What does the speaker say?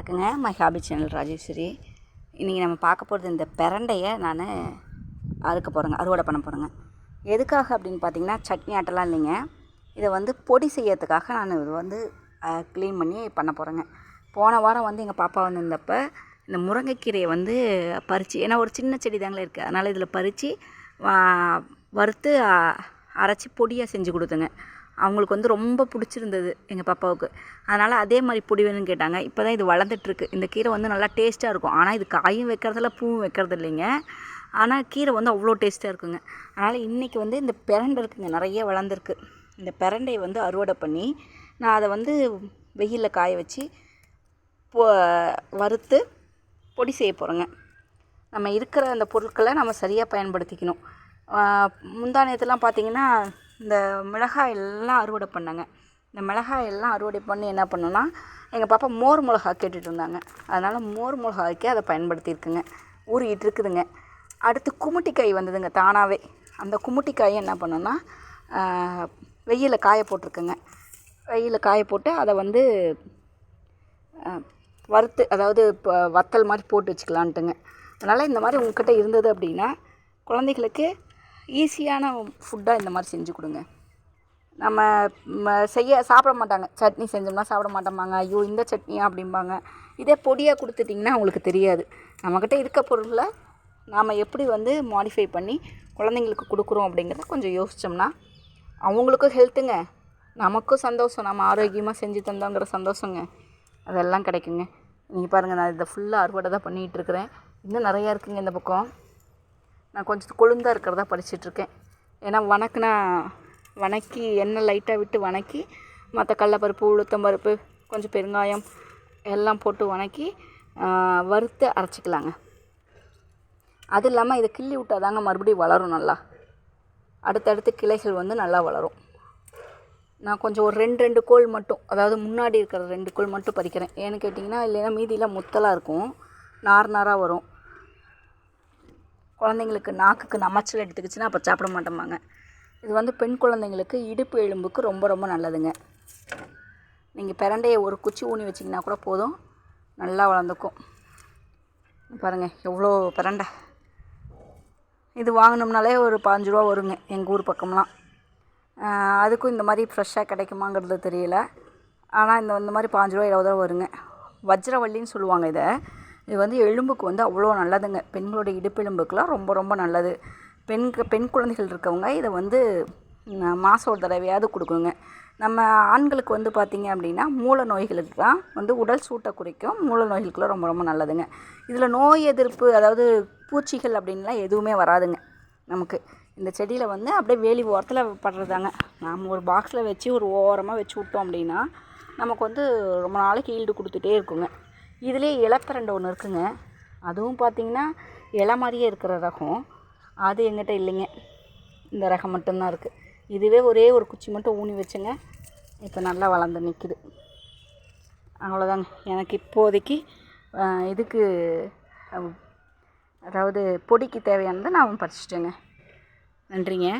வணக்கங்க my hobby channel Rajeswari. இன்றைக்கி நம்ம பார்க்க போகிறது இந்த பிரண்டையை நான் அறுக்க போகிறேங்க அறுவடை பண்ண போகிறேங்க எதுக்காக அப்படின்னு பார்த்தீங்கன்னா சட்னி ஆட்டெல்லாம் இல்லைங்க. இதை வந்து பொடி செய்யறதுக்காக நான் இது வந்து க்ளீன் பண்ணி பண்ண போகிறேங்க போன வாரம் வந்து எங்கள் பாப்பா வந்திருந்தப்போ இந்த முருங்கைக்கீரையை வந்து பறித்து ஏன்னா ஒரு சின்ன செடி தாங்களே இருக்குது அதனால் இதில் பறித்து வறுத்து அரைச்சி பொடியாக செஞ்சு கொடுத்தேங்க. அவங்களுக்கு வந்து ரொம்ப பிடிச்சிருந்தது எங்கள் பாப்பாவுக்கு. அதனால் அதே மாதிரி பொடி வேணும்னு கேட்டாங்க. இப்போ தான் இது வளர்ந்துட்டுருக்கு. இந்த கீரை வந்து நல்லா டேஸ்ட்டாக இருக்கும். ஆனால் இது காயும் வைக்கிறதில்ல பூவும் வைக்கிறது இல்லைங்க ஆனால் கீரை வந்து அவ்வளோ டேஸ்ட்டாக இருக்குங்க. அதனால் இன்றைக்கி வந்து இந்த பிரண்டை இருக்குங்க நிறைய வளர்ந்துருக்கு. இந்த பிரண்டையை வந்து அறுவடை பண்ணி நான் அதை வந்து வெயிலில் காய வச்சு வறுத்து பொடி செய்ய போகிறேங்க நம்ம இருக்கிற அந்த பொருட்களை நம்ம சரியாக பயன்படுத்திக்கணும். முந்தா நேரத்துலாம் பார்த்திங்கன்னா இந்த மிளகாய் எல்லாம் அறுவடை பண்ணேங்க. இந்த மிளகாய் எல்லாம் அறுவடை பண்ணி என்ன பண்ணோன்னா எங்கள் பாப்பா மோர் மிளகா கேட்டுட்டு இருந்தாங்க. அதனால் மோர் மிளகாய்க்கு அதை பயன்படுத்தியிருக்குங்க. ஊறிக்கிட்டு இருக்குதுங்க. அடுத்து குமுட்டிக்காய் வந்ததுங்க தானாகவே அந்த குமுட்டிக்காயை என்ன பண்ணோன்னா வெயிலில் காய போட்டிருக்குங்க. வெயிலில் காய போட்டு அதை வந்து வறுத்து அதாவது இப்போ வத்தல் மாதிரி போட்டு வச்சுக்கலான்ட்டுங்க. அதனால் இந்த மாதிரி உங்ககிட்ட இருந்தது அப்படின்னா குழந்தைகளுக்கு ஈஸியான ஃபுட்டாக இந்த மாதிரி செஞ்சு கொடுங்க. நம்ம செய்ய சாப்பிட மாட்டாங்க. சட்னி செஞ்சோம்னா சாப்பிட மாட்டோமாங்க ஐயோ இந்த சட்னியா அப்படிம்பாங்க. இதே பொடியாக கொடுத்துட்டிங்கன்னா அவங்களுக்கு தெரியாது. நம்மக்கிட்ட இருக்க பொருளை நாம் எப்படி வந்து மாடிஃபை பண்ணி குழந்தைங்களுக்கு கொடுக்குறோம் அப்படிங்கிறத கொஞ்சம் யோசித்தோம்னா அவங்களுக்கும் ஹெல்த்துங்க நமக்கும் சந்தோஷம். நம்ம ஆரோக்கியமாக செஞ்சு தந்தோங்கிற சந்தோஷங்க. அதெல்லாம் கிடைக்குங்க. நீங்கள் பாருங்கள் நான் இதை ஃபுல்லாக அறுவடை தான் பண்ணிகிட்டு இருக்கிறேன். இன்னும் நிறையா இருக்குங்க இந்த பக்கம். நான் கொஞ்சம் கொழுந்தாக இருக்கிறதா படிச்சிட்ருக்கேன். ஏன்னா வணக்கினா வணக்கி எண்ணெய் லைட்டாக விட்டு வணக்கி மற்ற கடலப்பருப்பு உளுத்தம்பருப்பு கொஞ்சம் பெருங்காயம் எல்லாம் போட்டு வணக்கி வறுத்து அரைச்சிக்கலாங்க. அது இல்லாமல் இதை கிள்ளி விட்டால் தாங்க மறுபடியும் வளரும் நல்லா. அடுத்தடுத்து கிளைகள் வந்து நல்லா வளரும். நான் கொஞ்சம் ஒரு ரெண்டு ரெண்டு கோல் மட்டும் அதாவது முன்னாடி இருக்கிற ரெண்டு கோல் மட்டும் பறிக்கிறேன். ஏன்னு கேட்டிங்கன்னா இல்லைன்னா மீதியெலாம் முத்தலாக இருக்கும். நார் நாராக வரும். குழந்தைங்களுக்கு நாக்குக்கு நமைச்சல் எடுத்துக்கிச்சுன்னா அப்போ சாப்பிட மாட்டோமாங்க இது வந்து பெண் குழந்தைங்களுக்கு இடுப்பு எலும்புக்கு ரொம்ப ரொம்ப நல்லதுங்க. நீங்கள் பிரண்டையை ஒரு குச்சி ஊனி வச்சிங்கன்னா கூட போதும். நல்லா வளர்ந்துக்கும். பாருங்கள் எவ்வளோ பிரண்டை. இது வாங்கினோம்னாலே ஒரு பாஞ்சு ரூபா வருங்க எங்கள் ஊர் பக்கம்லாம். அதுக்கும் இந்த மாதிரி ஃப்ரெஷ்ஷாக கிடைக்குமாங்கிறது தெரியல. ஆனால் இந்த இந்த மாதிரி பாஞ்சு ரூபா இருபது ரூபா வருங்க. வஜ்ரவள்ளின்னு சொல்லுவாங்க இதை. இது வந்து எலும்புக்கு வந்து அவ்வளோ நல்லதுங்க. பெண்களோட இடுப்பெலும்புக்கெலாம் ரொம்ப ரொம்ப நல்லது. பெண்க பெண் குழந்தைகள் இருக்கவங்க இதை வந்து மாதம் ஒரு தடவையாவது கொடுக்குங்க. நம்ம ஆண்களுக்கு வந்து பார்த்திங்க அப்படின்னா மூல நோய்களுக்கு தான் வந்து உடல் சூட்டை குறைக்கும். மூல நோய்களுக்குலாம் ரொம்ப ரொம்ப நல்லதுங்க. இதில் நோய் எதிர்ப்பு அதாவது பூச்சிகள் அப்படின்லாம் எதுவுமே வராதுங்க நமக்கு. இந்த செடியில் வந்து அப்படியே வேலி ஓரத்தில் படுறதாங்க. நாம் ஒரு பாக்ஸில் வச்சு ஒரு ஓரமாக வச்சு விட்டோம் அப்படின்னா நமக்கு வந்து ரொம்ப நாளைக்கு ஈல்டு கொடுத்துட்டே இருக்குங்க. இதுலேயே இலப்பிரண்டை ஒன்று இருக்குங்க. அதுவும் பார்த்திங்கன்னா இலை மாதிரியே இருக்கிற ரகம். அது எங்கிட்ட இல்லைங்க. இந்த ரகம் மட்டும்தான் இருக்குது இதுவே ஒரே ஒரு குச்சி மட்டும் ஊனி வச்சுங்க. இப்போ நல்லா வளர்ந்து நிற்கிது அவ்வளோதாங்க எனக்கு இப்போதைக்கு இதுக்கு அதாவது பொடிக்கு தேவையானதை நான் பறிச்சிட்டேங்க. நன்றிங்க.